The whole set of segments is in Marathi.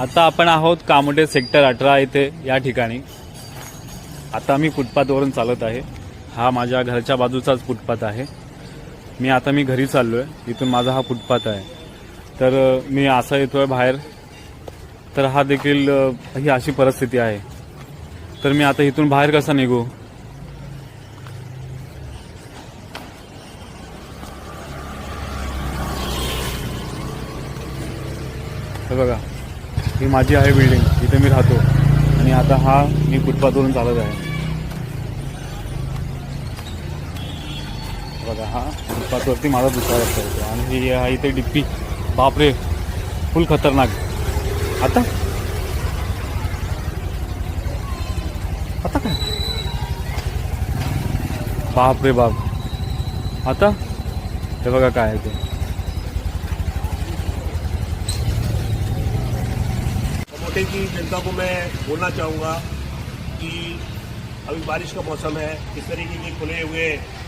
आता आपण आहोत कामोटे सेक्टर अठरा येथे या ठिकाणी. आता मी फुटपाथवरून चालत आहे. हा माझ्या घरच्या बाजूचाच फुटपाथ आहे. मी आता मी घरी चाललो आहे इथून माझा हा फुटपाथ आहे. तर मी असा येतो आहे बाहेर. तर हा देखील ही अशी परिस्थिती आहे. तर मी आता इथून बाहेर कसा निघू? बघा. ही माझी आहे बिल्डिंग इथे मी राहतो. आणि आता हा मी फुटपाथवरून चालत आहे. बघा हा फुटपाथवरती माझा दुसरा रस्ता येतो आणि ही आहे इथे डिप्पी. बापरे फुल खतरनाक. आता? आता काय? बाप रे बाप. आता? हे बघा काय आहे ते. कमोटे की जनता को मैं बोलना चाहूँगा कि अभी बारिश का मौसम है, इस तरीके के खुले हुए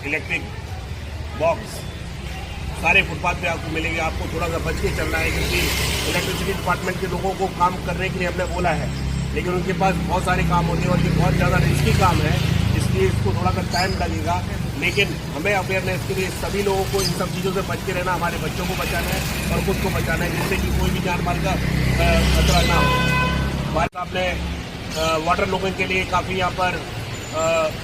इलेक्ट्रिक बॉक्स सारे फुटपाथ पे आपको मिलेंगे। आपको थोड़ा सा बच के चलना है क्योंकि इलेक्ट्रिसिटी डिपार्टमेंट के लोगों को काम करने के लिए हमने बोला है। लेकिन उनके पास बहुत सारे काम होते हैं और ये बहुत ज़्यादा रिस्की काम है, इसलिए इसको थोड़ा सा टाइम लगेगा। लेकिन हमें अवेयरनेस के लिए सभी लोगों को इन सब चीज़ों से बच के रहना, हमारे बच्चों को बचाना है और खुद को बचाना है, जिससे कि कोई भी जान का खतरा ना हो। हमारे साहब ने वाटर लोगों के लिए काफ़ी यहाँ पर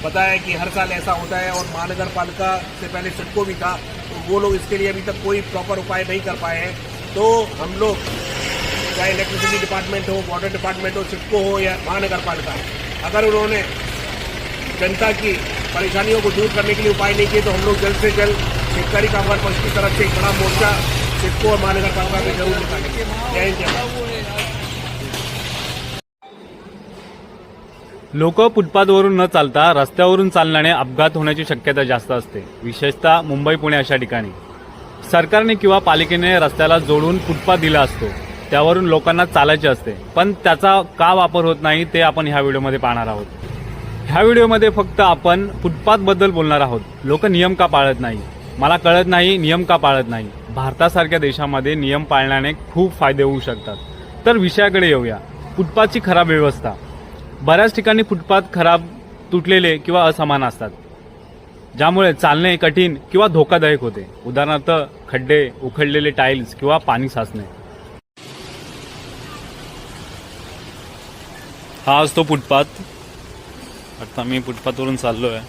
बताया कि हर साल ऐसा होता है और महानगर पालिका से पहले सिडको भी था तो वो लोग इसके लिए अभी तक कोई प्रॉपर उपाय नहीं कर पाए हैं। तो हम लोग, चाहे इलेक्ट्रिसिटी डिपार्टमेंट हो वाटर डिपार्टमेंट हो, सिडको हो या महानगर पालिका, अगर उन्होंने जनता की परेशानियों को दूर करने के लिए उपाय नहीं किए तो हम लोग जल्द से जल्द शेतकारी कामगार पक्ष की तरफ़ से एक बड़ा मोर्चा सिडको और महानगर पालिका में ज़रूर निकालेंगे। जय हिंद लोक फुटपाथवरून न चालता रस्त्यावरून चालण्याने अपघात होण्याची शक्यता जास्त असते. विशेषतः मुंबई पुणे अशा ठिकाणी. सरकारने किंवा पालिकेने रस्त्याला जोडून फुटपाथ दिला असतो. त्यावरून लोकांना चालायचे असते. पण त्याचा का वापर होत नाही ते आपण ह्या व्हिडिओमध्ये पाहणार आहोत. ह्या व्हिडिओमध्ये फक्त आपण फुटपाथबद्दल बोलणार आहोत. लोक नियम का पाळत नाही? मला कळत नाही नियम का पाळत नाही? भारतासारख्या देशामध्ये नियम पाळण्याने खूप फायदे होऊ शकतात. तर विषयाकडे येऊया. फुटपाथची खराब व्यवस्था. बऱ्याच ठिकाणी फुटपाथ खराब तुटलेले किंवा असमान असतात ज्यामुळे चालणे कठीण किंवा धोकादायक होते. उदाहरणार्थ खड्डे उखडलेले टाईल्स किंवा पाणी साचणे. हा असतो फुटपाथ. आता मी फुटपाथवरून चाललो आहे